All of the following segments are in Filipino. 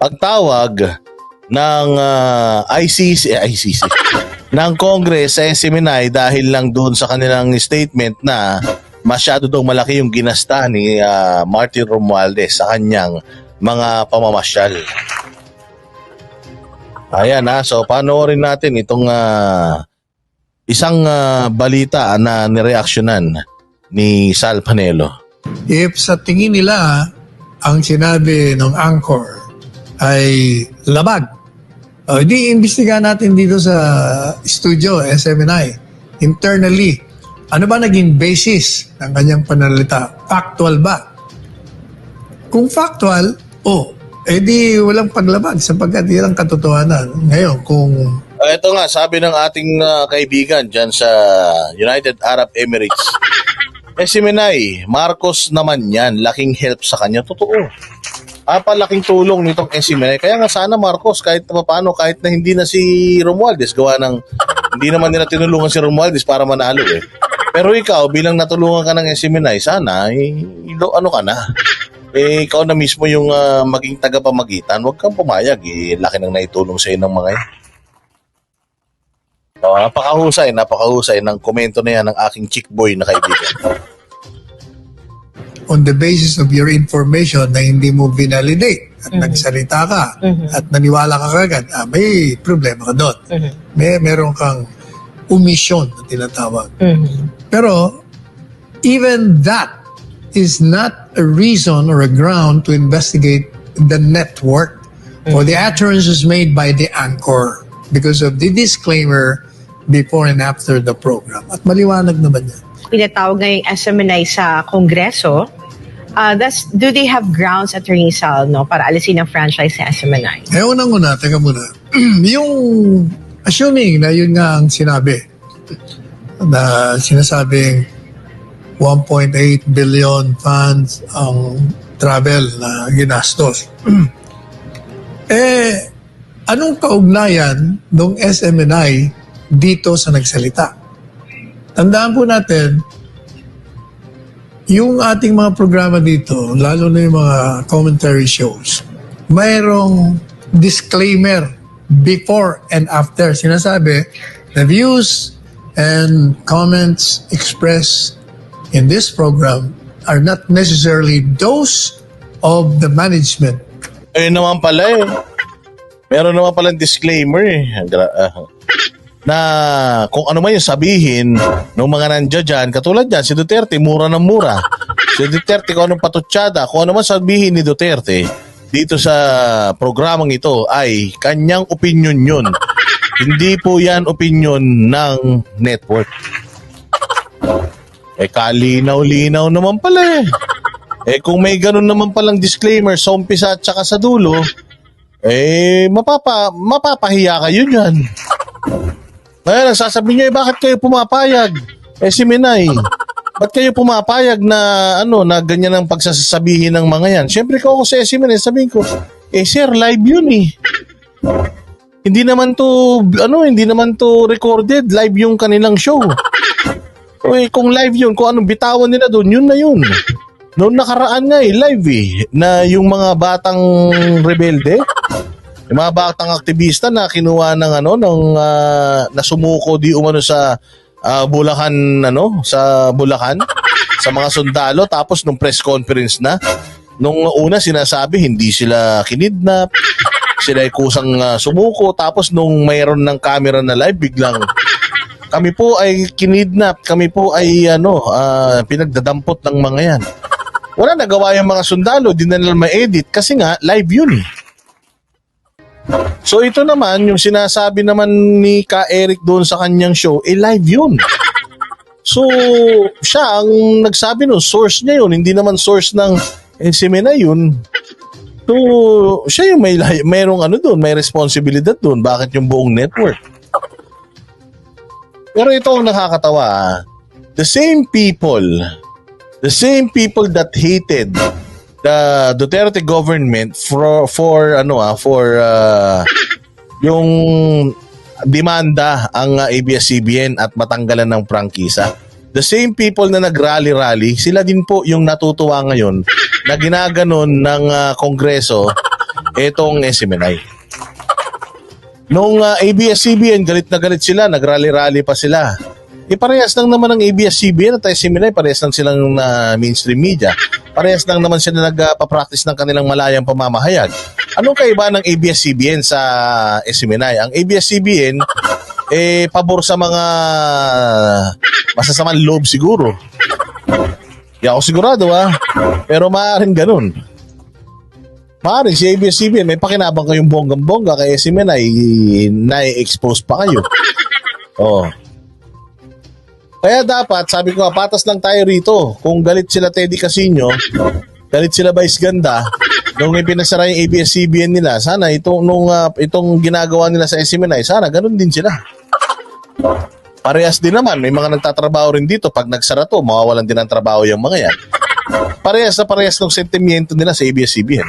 pagtawag ng ah, ICC, ICC, ng Congress sa SMNI dahil lang doon sa kanilang statement na masyado daw malaki yung ginasta ni ah, Martin Romualdez sa kanyang mga pamamasyal. Ayan ha, so panoorin natin itong ah, isang ah, balita na nireaksyonan ni Sal Panelo. If sa tingin nila ang sinabi ng anchor ay labag, o di imbestigahan natin dito sa studio, SMNI, internally. Ano ba naging basis ng kanyang panalita? Factual ba? Kung factual, oh, edi walang paglabag sapagkat yan ang katotohanan. Ngayon, kung Uh, ito nga, sabi ng ating ah, kaibigan dyan sa United Arab Emirates. Eh si Minay, Marcos naman yan, laking help sa kanya. Totoo. Apa laking tulong nitong Esimenay. Kaya nga sana Marcos, kahit paano, kahit na hindi na si Romualdez, gawa ng, hindi naman nila tinulungan si Romualdez para manalo eh. Pero ikaw, bilang natulungan ka ng Esimenay, sana, eh, ano ka na? Eh, ikaw na mismo yung ah, maging tagapamagitan, huwag kang pumayag. Eh, laki nang naitulong sa'yo ng mga yan. Oh, napakahusay, napakahusay ng komento na yan ng aking chick boy na kaibigan. On the basis of your information na hindi mo validate at nagsalita ka at naniwala ka kagad, ah, may problema ka doon. May meron kang omission na tinatawag. Pero even that is not a reason or a ground to investigate the network or the utterances made by the anchor because of the disclaimer before and after the program. At maliwanag naman yan. Pinatawag na yung SMNI sa Kongreso. Uh, that's, do they have grounds, Attorney Sal, no, para alisin ang franchise sa SMNI? Eh, unang-una, teka muna. yung assuming na yun nga ang sinabi, na sinasabing 1.8 billion funds ang travel na ginastos. eh, anong kaugnayan ng SMNI dito sa nagsalita? Tandaan po natin, yung ating mga programa dito, lalo na yung mga commentary shows, mayroong disclaimer before and after. Sinasabi, the views and comments expressed in this program are not necessarily those of the management. Ayun naman pala eh. Meron naman palang disclaimer eh. Ah. Na kung ano man yung sabihin ng mga nandiyan dyan, katulad dyan, si Duterte, mura ng mura. Si Duterte, kung anong patutsada, kung ano man sabihin ni Duterte dito sa programang ito ay kanyang opinion yun. Hindi po yan opinion ng network. Eh, kalinaw-linaw naman pala eh. Eh, kung may ganun naman palang disclaimer sa umpisa at saka sa dulo, eh, mapapa, mapapahiya kayo dyan. Ngayon, sasabihin nyo, eh, bakit kayo pumapayag? Eh, si Minay, ba't kayo pumapayag na, ano, na ganyan ang pagsasabihin ng mga yan? Siyempre, kung ako sa si Minay, sabihin ko, eh, sir, live yun eh. Hindi naman to, ano, hindi naman to recorded. Live yung kanilang show. Uy, kung live yun, kung anong bitawan nila doon, yun na yun. Noong nakaraan nga eh, live eh, na yung mga batang rebelde, yung mga batang aktivista na kinuha ng ano, ng ah, nasumuko di umano sa ah, Bulacan, ano, sa Bulacan, sa mga sundalo, tapos nung press conference na, nung una sinasabi hindi sila kinidnap, sila ay kusang ah, sumuko, tapos nung mayroon ng camera na live, biglang kami po ay kinidnap, kami po ay ano, ah, pinagdadampot ng mga yan. Wala nagawa yung mga sundalo, di na nila ma-edit kasi nga live yun eh. So ito naman, yung sinasabi naman ni Ka Eric doon sa kanyang show, eh live yun. So, siya ang nagsabi nun, source niya yun, hindi naman source ng Ensemena yun. So, siya yung may, mayroong ano doon, may responsibilidad doon. Bakit yung buong network? Pero ito ang nakakatawa. ah. The same people, the same people that hated the Duterte government for for ano ah for ah, yung demanda ang uh, ABS-CBN at matanggalan ng prangkisa. The same people na nagrally-rally, sila din po yung natutuwa ngayon na ginaganon ng ah, Kongreso etong SMNI. Nung ah, ABS-CBN, galit na galit sila, nagrally-rally pa sila. E parehas lang naman ng ABS-CBN at SMNI, parehas lang silang na mainstream media. Parehas lang naman sila nagpa-practice ng kanilang malayang pamamahayag. Anong kaiba ng ABS-CBN sa SMNI? Ang ABS-CBN, eh, pabor sa mga masasamang loob siguro. Di ako sigurado ha. Pero maaaring ganun. Maaaring si ABS-CBN may pakinabang kayong bonggang-bongga kaya si Menay na-expose pa kayo. Oh. Kaya dapat, sabi ko patas lang tayo rito. Kung galit sila Teddy Casino, galit sila Vice Ganda, nung ipinasara yung ABS-CBN nila, sana itong, nung, ah, itong ginagawa nila sa SMNI, sana ganun din sila. Parehas din naman, may mga nagtatrabaho rin dito. Pag nagsara to, mawawalan din ng trabaho yung mga yan. Parehas na parehas ng sentimiento nila sa ABS-CBN.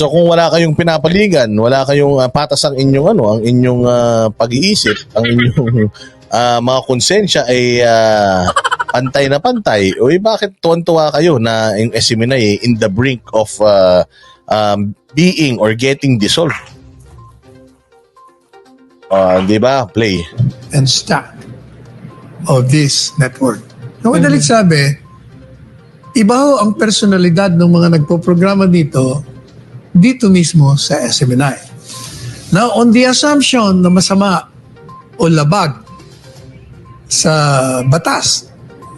So kung wala kayong pinapaligan, wala kayong ah, patas ang inyong ano, ang inyong ah, pag-iisip, ang inyong ah, mga konsensya ay ah, pantay na pantay, o eh, bakit tuwan-tuwa kayo na yung SMNI ay in the brink of ah, um, being or getting dissolved? Ah, di ba? Play. and stack of this network. Nung madalit sabi, iba ho ang personalidad ng mga nagpo-programa dito, dito mismo sa SMNI. Now, on the assumption na masama o labag sa batas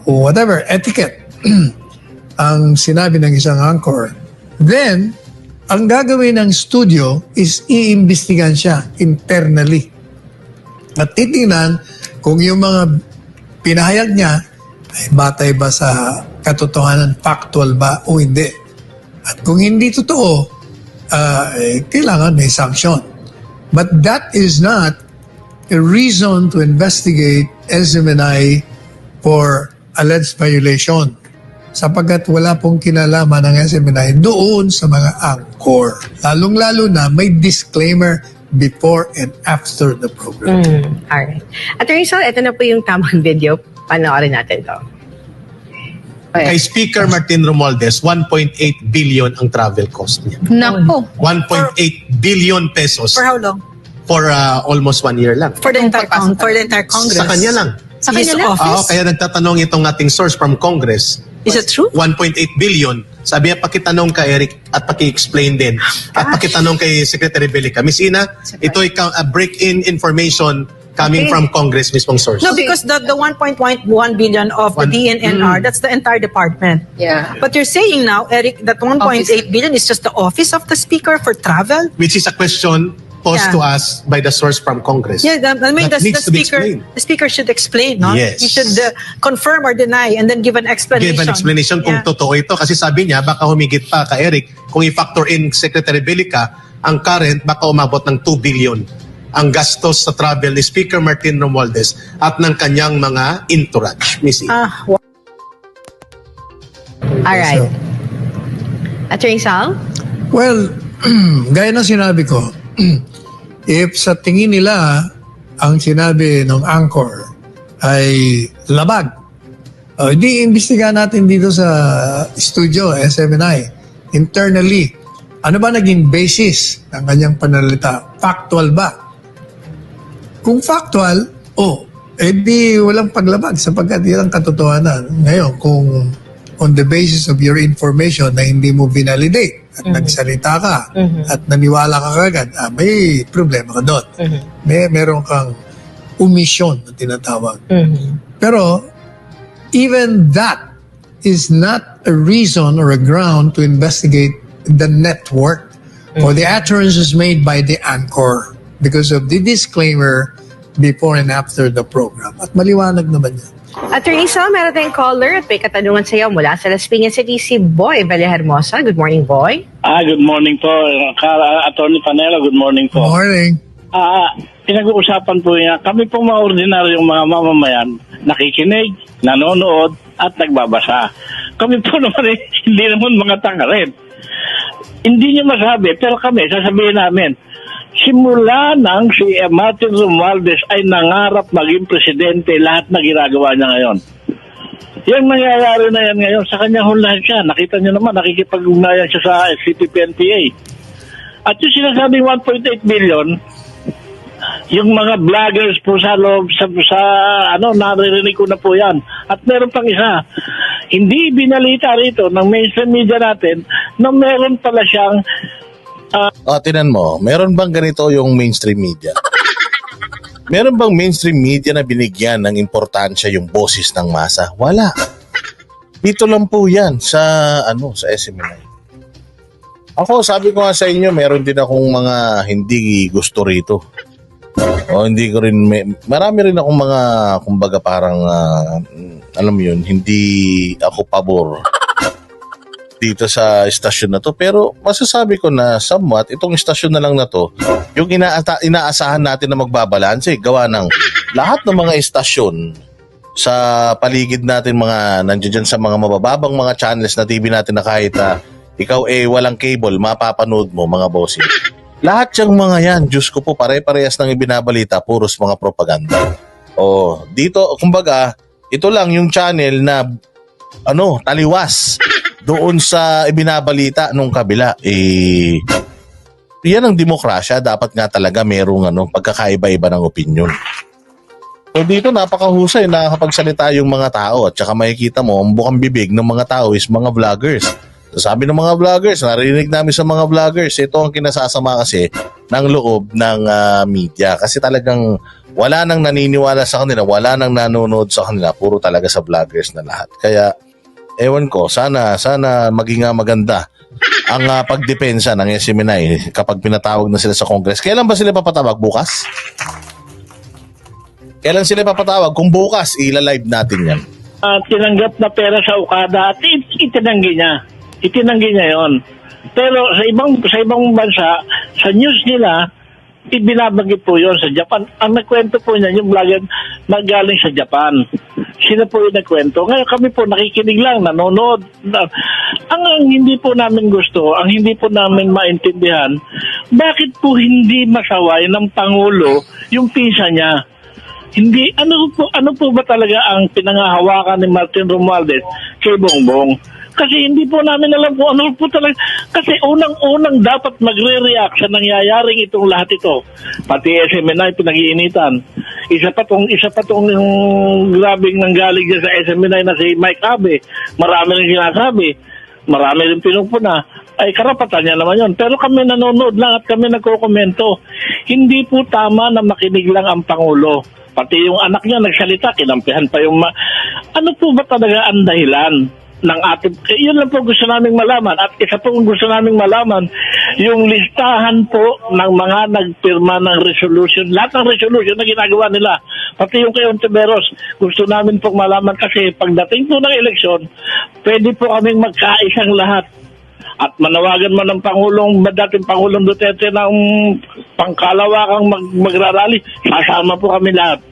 o whatever, etiquette, ang sinabi ng isang anchor, then, ang gagawin ng studio is iimbestigan siya internally at titingnan kung yung mga pinahayag niya ay batay ba sa katotohanan, factual ba o hindi. At kung hindi totoo, ah, eh, kailangan may sanction. But that is not a reason to investigate SMNI for alleged violation sapagkat wala pong kinalaman ng SMNI doon sa mga angkor. Lalong-lalo na may disclaimer before and after the program. Mm, alright. Attorney Sal, ito na po yung tamang video. Panoorin natin to. Kay Speaker Martin Romualdez, 1.8 billion ang travel cost niya. Nako. 1.8 billion pesos For how long? for uh, almost one year lang. For the entire con- for the entire Congress. Sa kanya lang. Sa kanya lang. office? Oo, kaya nagtatanong itong ating source from Congress. Is it true? 1.8 billion. Sabi niya, pakitanong kay Eric at paki-explain din. At pakitanong kay Secretary Belica. Miss Ina, ito ay ka- a break-in information coming Okay. from Congress mismong source. No, because the, the 1.1 billion of the One- DNNR, that's the entire department. Yeah. But you're saying now, Eric, that 1.8 Office. billion is just the office of the speaker for travel? Which is a question posed Yeah. to us by the source from Congress. Yeah, the, I mean, That the, the needs to be speaker, explained. the speaker should explain, no? Yes. He should uh, confirm or deny and then give an explanation. give an explanation kung Yeah. totoo ito. Kasi sabi niya, baka humigit pa ka Eric, kung i-factor in Secretary Belica, ang current baka umabot ng 2 billion ang gastos sa travel ni Speaker Martin Romualdez at ng kanyang mga entourage. Missy. Ah, wa- Alright. So, Attorney Sal? Well, gaya ng sinabi ko, if sa tingin nila ang sinabi ng anchor ay labag, o di imbestigahan natin dito sa studio, SMNI, internally. Ano ba naging basis ng kanyang panalita? Factual ba? Kung factual, oh, eh di walang paglabag sapagkat yan ang katotohanan. Ngayon, kung on the basis of your information na hindi mo binalidate at nagsalita ka at naniwala ka kagad, ah, may problema ka doon. May meron kang omission na tinatawag. Mhm. Pero even that is not a reason or a ground to investigate the network or the utterances made by the anchor because of the disclaimer before and after the program. At maliwanag naman yan. Attorney Sal, meron tayong caller at may katanungan sa iyo mula sa Las Piñas City, si Boy Hermosa. Good morning, Boy. Ah, good morning po. Attorney Panela, good morning po. Morning. Ah, pinag-uusapan po niya, kami po mga ordinaryong mga mamamayan, nakikinig, nanonood, at nagbabasa. Kami po naman eh, hindi naman mga tanga rin. Hindi niyo masabi, pero kami, sasabihin namin, simula nang si Martin Romualdez ay nangarap maging presidente lahat na ginagawa niya ngayon. Yung nangyayari na yan ngayon, sa kanya hunlahan siya. Nakita niyo naman, nakikipag-ugnayan siya sa SCP-PNPA. At yung sinasabing 1.8 billion, yung mga vloggers po sa loob, sa, sa ano, naririnig ko na po yan. At meron pang isa, hindi binalita rito ng mainstream media natin na meron pala siyang O, tinan mo, meron bang ganito yung mainstream media? Meron bang mainstream media na binigyan ng importansya yung boses ng masa? Wala. Dito lang po yan sa, ano, sa SMNI. Ako, sabi ko nga sa inyo, meron din akong mga hindi gusto rito. O hindi ko rin, may, marami rin akong mga, kumbaga parang, ah, alam mo yun, hindi ako pabor dito sa istasyon na to. Pero masasabi ko na somewhat, itong istasyon na lang na to, yung inaata- inaasahan natin na magbabalanse, gawa ng lahat ng mga istasyon sa paligid natin mga nandiyan sa mga mabababang mga channels na TV natin na kahit ah, ikaw eh walang cable, mapapanood mo mga bossing. Lahat yung mga yan, Diyos ko po, pare-parehas ng ibinabalita, puros mga propaganda. O, dito, kumbaga, ito lang yung channel na ano, taliwas doon sa ibinabalita nung kabila. Eh, yan ang demokrasya. Dapat nga talaga merong ano, pagkakaiba-iba ng opinion. So dito napakahusay nakakapagsalita yung mga tao at saka makikita mo ang bukang bibig ng mga tao is mga vloggers. So sabi ng mga vloggers, narinig namin sa mga vloggers, ito ang kinasasama kasi ng loob ng ah, media. Kasi talagang wala nang naniniwala sa kanila, wala nang nanonood sa kanila, puro talaga sa vloggers na lahat. Kaya ewan ko, sana sana maging maganda ang ah, pagdepensa ng SMNI kapag pinatawag na sila sa Congress. Kailan ba sila papatawag? Bukas? Kailan sila papatawag? Kung bukas, ila-live natin yan. ah, tinanggap na pera sa Okada at it- itinanggi niya. Itinanggi niya yon. Pero sa ibang sa ibang bansa, sa news nila, ibinabanggit po yon sa Japan. Ang nagkwento po niya, yung vlogger nagaling sa Japan. Sila po yung nagkwento. Ngayon kami po nakikinig lang, nanonood. Na, ang, ang hindi po namin gusto, ang hindi po namin maintindihan, bakit po hindi masaway ng Pangulo yung pisa niya? Hindi ano po ano po ba talaga ang pinangahawakan ni Martin Romualdez kay Bongbong? Kasi hindi po namin alam kung ano po talaga. Kasi unang-unang dapat magre-react sa nangyayaring itong lahat ito. Pati SMNI pinag-iinitan. Isa pa tong isa pa tong yung grabing nanggaling dyan sa SMNI na si Mike Abe. Marami rin sinasabi. Marami rin pinupuna. Ay karapatan niya naman yon. Pero kami nanonood lang at kami nagkokomento. Hindi po tama na makinig lang ang Pangulo. Pati yung anak niya nagsalita, kinampihan pa yung... Ma- ano po ba talaga ang dahilan ng ating... Eh, yun lang po gusto naming malaman. At isa po gusto naming malaman, yung listahan po ng mga nagpirma ng resolution. Lahat ng resolution na ginagawa nila. Pati yung kay Ontiveros, gusto namin pong malaman kasi pagdating po ng eleksyon, pwede po kaming magkaisang lahat at manawagan man ng Pangulong, dating Pangulong Duterte ng pangkalawakang mag, magrarally, sasama po kami lahat.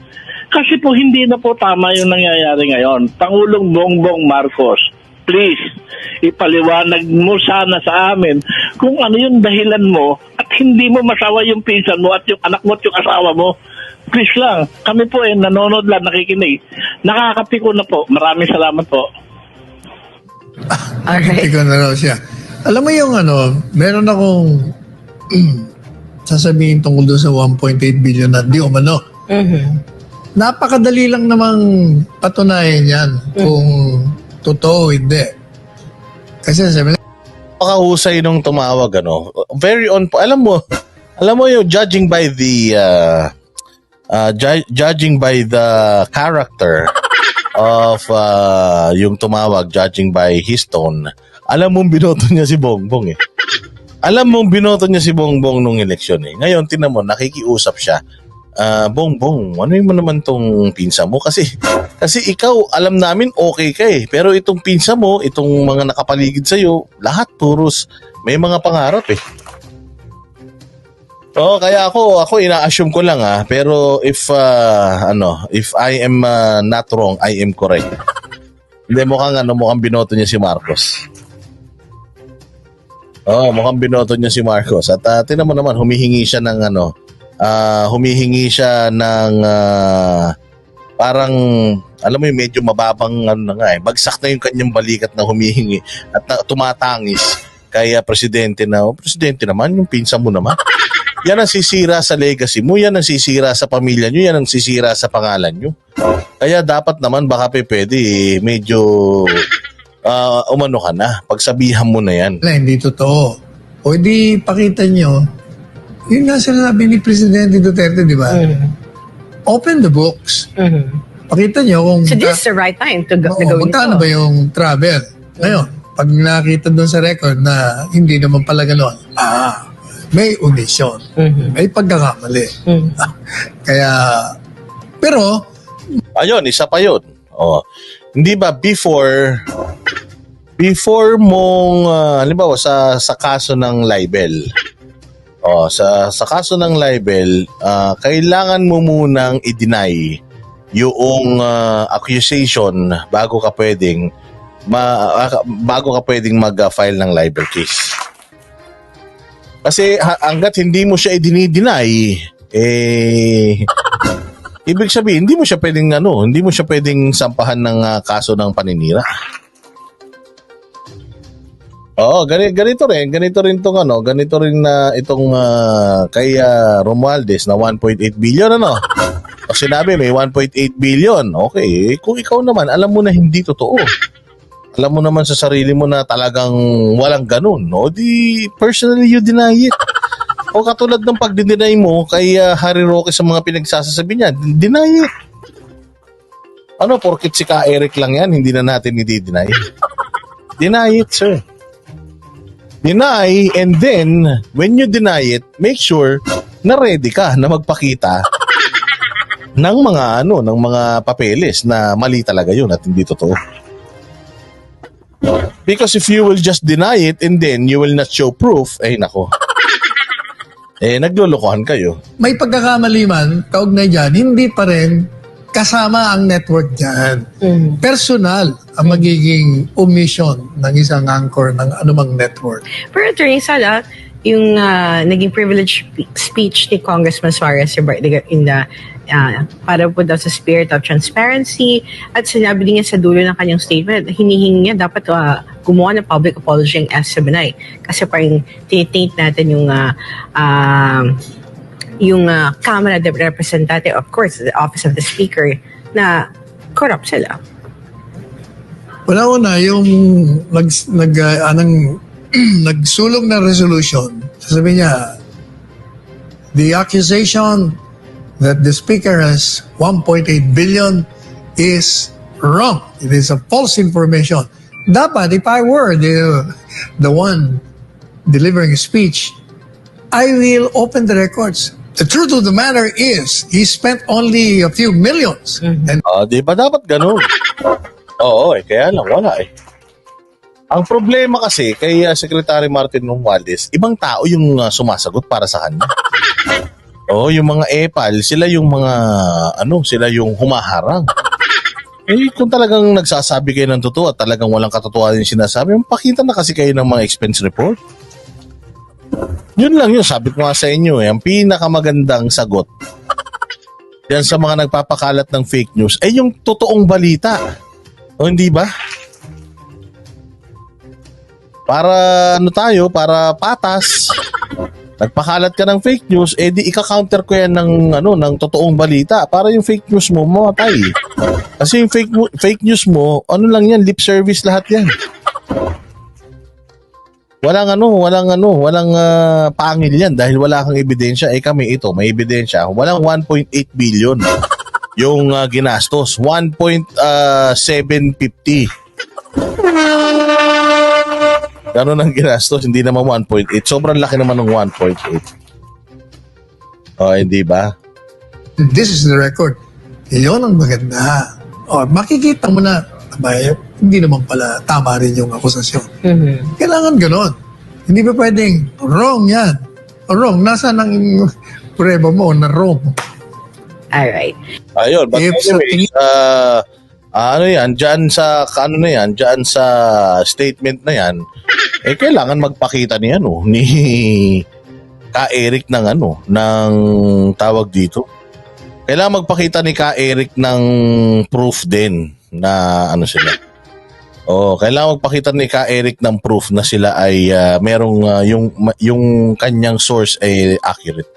Kasi po hindi na po tama yung nangyayari ngayon. Pangulong Bongbong Marcos, please, ipaliwanag mo sana sa amin kung ano yung dahilan mo at hindi mo masawa yung pinsan mo at yung anak mo at yung asawa mo. Please lang, kami po eh, nanonood lang, nakikinig. Nakakapiko na po. Maraming salamat po. Alright. Ikaw na raw siya. Alam mo yung ano, meron akong sasabihin tungkol doon sa 1.8 billion na di umano. Mhm. Napakadali lang namang patunayan yan kung totoo hindi. Kasi sabi Pakahusay nung tumawag, ano. Very on po. Alam mo, alam mo yung judging by the, uh, uh, ju- judging by the character of uh, yung tumawag, judging by his tone, alam mong binoto niya si Bongbong eh. Alam mong binoto niya si Bongbong nung eleksyon eh. Ngayon, tinan mo, nakikiusap siya. Ah, Bongbong, ano mo naman tong pinsa mo? Kasi, kasi ikaw, alam namin okay ka eh. Pero itong pinsa mo, itong mga nakapaligid sa'yo, lahat puros may mga pangarap eh. Oo, kaya ako, ako ina-assume ko lang ah. Pero if, ah, ano, if I am ah, not wrong, I am correct. Hindi, mukhang ano, mukhang binoto niya si Marcos. Oo, mukhang binoto niya si Marcos. At uh, tinan mo naman, humihingi siya ng ano, ah, humihingi siya ng ah, parang alam mo yung medyo mababang ano na nga eh, bagsak na yung kanyang balikat na humihingi at na, tumatangis kaya presidente na, oh, presidente naman, yung pinsa mo naman. Yan ang sisira sa legacy mo, yan ang sisira sa pamilya nyo, yan ang sisira sa pangalan nyo. Kaya dapat naman baka pe pwede eh, medyo ah, umano ka na, pagsabihan mo na yan. na hindi totoo. O di pakita nyo, yun nga sinasabi ni Presidente Duterte, di ba? Mhm. Open the books. Mhm. Pakita nyo kung So this is the right time to, go, Oo, to go magkano ba yung travel? Ngayon, pag nakita doon sa record na hindi naman pala gano'n, ah, may omission, Mhm. may pagkakamali. Mhm. Kaya, pero, Ayun, isa pa yun. Oh. Hindi ba before before mong ah, halimbawa sa sa kaso ng libel. Oh, sa sa kaso ng libel, ah, kailangan mo munang i-deny yung ah, accusation bago ka pwedeng ma, ah, bago ka pwedeng mag-file ng libel case. Kasi ha, hanggat hindi mo siya i-deny, eh Ibig sabihin, hindi mo siya pwedeng ano, hindi mo siya pwedeng sampahan ng ah, kaso ng paninira. Oo, ganito, ganito rin, ganito rin tong ano, ganito rin na itong ah, kay ah, Romualdez na 1.8 billion ano. O sinabi may 1.8 billion. Okay, eh, kung ikaw naman alam mo na hindi totoo. Alam mo naman sa sarili mo na talagang walang ganun, no? Di personally you deny it. O katulad ng pagdideny mo kay ah, Harry Roque sa mga pinagsasasabi niya, deny it. Ano, porkit si Ka Eric lang yan, hindi na natin i-deny. Deny it, sir. Deny, and then, when you deny it, make sure na ready ka na magpakita ng mga ano, ng mga papeles na mali talaga yun at hindi totoo. Because if you will just deny it and then you will not show proof, eh nako. Eh, naglulukohan kayo. may pagkakamali man, kaugnay dyan, hindi pa rin kasama ang network dyan. Mhm. Personal ang magiging omission ng isang anchor ng anumang network. Pero Attorney Sala, yung ah, naging privilege spe- speech ni Congressman Suarez in the ah, para po daw sa spirit of transparency at sinabi din niya sa dulo ng kanyang statement hinihingi niya dapat ah, gumawa ng public apology ang S7i kasi parang tinitaint natin yung ah, ah, yung ah, Kamara de Representative of course the office of the speaker na corrupt sila Una-una, yung nag, nag, ah, anong, nagsulong na resolution, sasabi niya, the accusation that the speaker has 1.8 billion is wrong. It is a false information. Dapat, if I were the, the one delivering a speech, I will open the records. The truth of the matter is, he spent only a few 'millions, And Ah, di ba dapat ganun? Oo, eh, kaya lang, wala eh. Ang problema kasi kay ah, Secretary Martin Romualdez, ibang tao yung ah, sumasagot para sa kanya. Oo, yung mga EPAL, sila yung mga, ano, sila yung humaharang. Eh, kung talagang nagsasabi kayo ng totoo at talagang walang katotohanan yung sinasabi, pakita na kasi kayo ng mga expense report. Yun lang yun, sabi ko nga sa inyo eh, ang pinakamagandang sagot yan sa mga nagpapakalat ng fake news ay yung totoong balita. O hindi ba? Para ano tayo, para patas. Nagpakalat ka ng fake news, eh di ika-counter ko yan ng ano ng totoong balita para yung fake news mo mamatay. Kasi yung fake fake news mo, ano lang yan, lip service lahat yan. Walang ano, walang ano, walang ah, pangil yan dahil wala kang ebidensya. Eh kami ito, may ebidensya. Walang 1.8 billion yung ah, ginastos. 1.750. Ganun ang ginastos, hindi naman 1.8. Sobrang laki naman ng 1.8. Oh, hindi ba? this is the record. Iyon ang maganda. O, makikita mo na, abay, hindi naman pala tama rin yung akusasyon. Mhm. Kailangan ganon. Hindi ba pwedeng wrong yan? Wrong, nasa nang prueba mo na wrong? Alright. Ayun, but If ah, ah, ano yan, dyan sa, ano na yan, dyan sa statement na yan, eh, kailangan magpakita ni, ano, ni Ka Eric ng, ano, ng tawag dito. kailangan magpakita ni Ka Eric ng proof din na ano sila. Oh, kailangan magpakita ni Ka Eric ng proof na sila ay ah, merong ah, yung yung kanyang source ay accurate.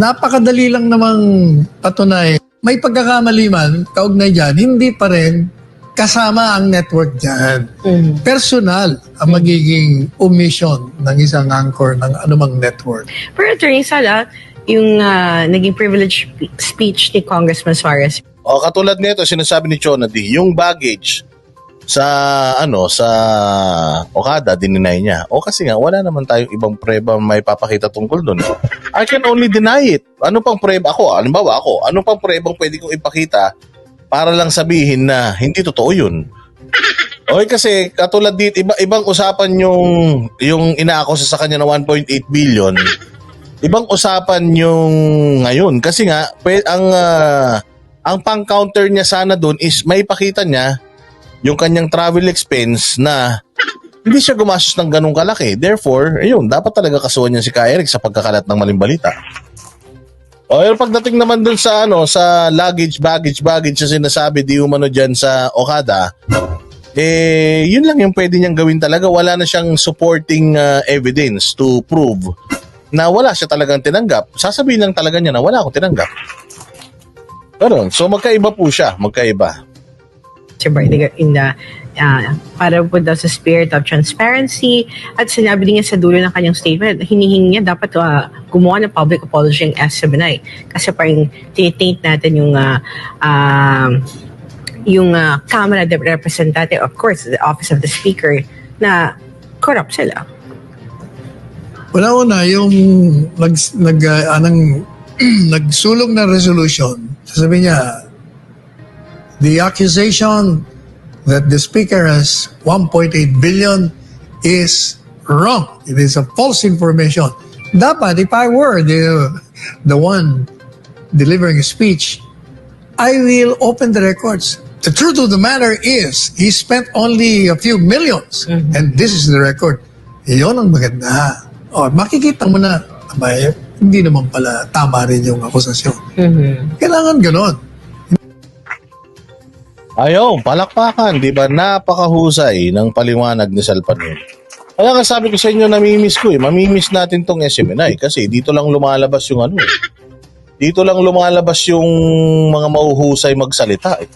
Napakadali lang namang patunay. May pagkakamali man, kaugnay dyan, hindi pa rin kasama ang network dyan. Mhm. Personal ang magiging omission ng isang anchor ng anumang network. Pero Attorney Sala, yung ah, naging privilege spe- speech ni Congressman Suarez, O katulad nito sinasabi ni Chonady, yung baggage sa ano sa Okada dininay niya. O kasi nga wala naman tayong ibang preba may papakita tungkol doon. I can only deny it. Ano pang preba ako? Halimbawa ako, ano pang prebang pwede kong ipakita para lang sabihin na hindi totoo 'yun? Okay kasi katulad dito iba ibang usapan yung yung inaakusa sa kanya na 1.8 billion. Ibang usapan yung ngayon kasi nga ang ah, ang pang-counter niya sana doon is may pakita niya yung kanyang travel expense na hindi siya gumastos ng ganong kalaki. Therefore, ayun, dapat talaga kasuhan niya si Ka sa pagkakalat ng maling balita. O yung pagdating naman dun sa ano sa luggage, baggage, baggage na sinasabi di umano dyan sa Okada, eh, yun lang yung pwede niyang gawin talaga. Wala na siyang supporting uh, evidence to prove na wala siya talagang tinanggap. Sasabihin lang talaga niya na wala akong tinanggap. Ganun. So magkaiba po siya, magkaiba. si Bartiga in the uh, para po daw sa spirit of transparency at sinabi niya sa dulo ng kanyang statement hinihingi niya dapat uh, gumawa ng public apology ang S7i kasi parang tinitaint natin yung uh, um, yung uh, Kamara de Representative of course the office of the speaker na corrupt sila Una-una, yung nag, nag, ah, anong, nagsulong ng resolution, sasabi niya, the accusation that the speaker has 1.8 billion is wrong. It is a false information. Dapat, if I were the, the one delivering a speech, I will open the records. The truth of the matter is, he spent only a few 1000000s And this is the record. Iyon ang maganda. O, makikita mo na, abay, hindi naman pala tama rin yung akusasyon. Kailangan ganon. Ayaw, palakpakan, di ba? Napakahusay ng paliwanag ni Salpanil. Kaya nga sabi ko sa inyo, namimiss ko eh. Mamimiss natin tong SMNI kasi dito lang lumalabas yung ano eh. Dito lang lumalabas yung mga mahuhusay magsalita eh.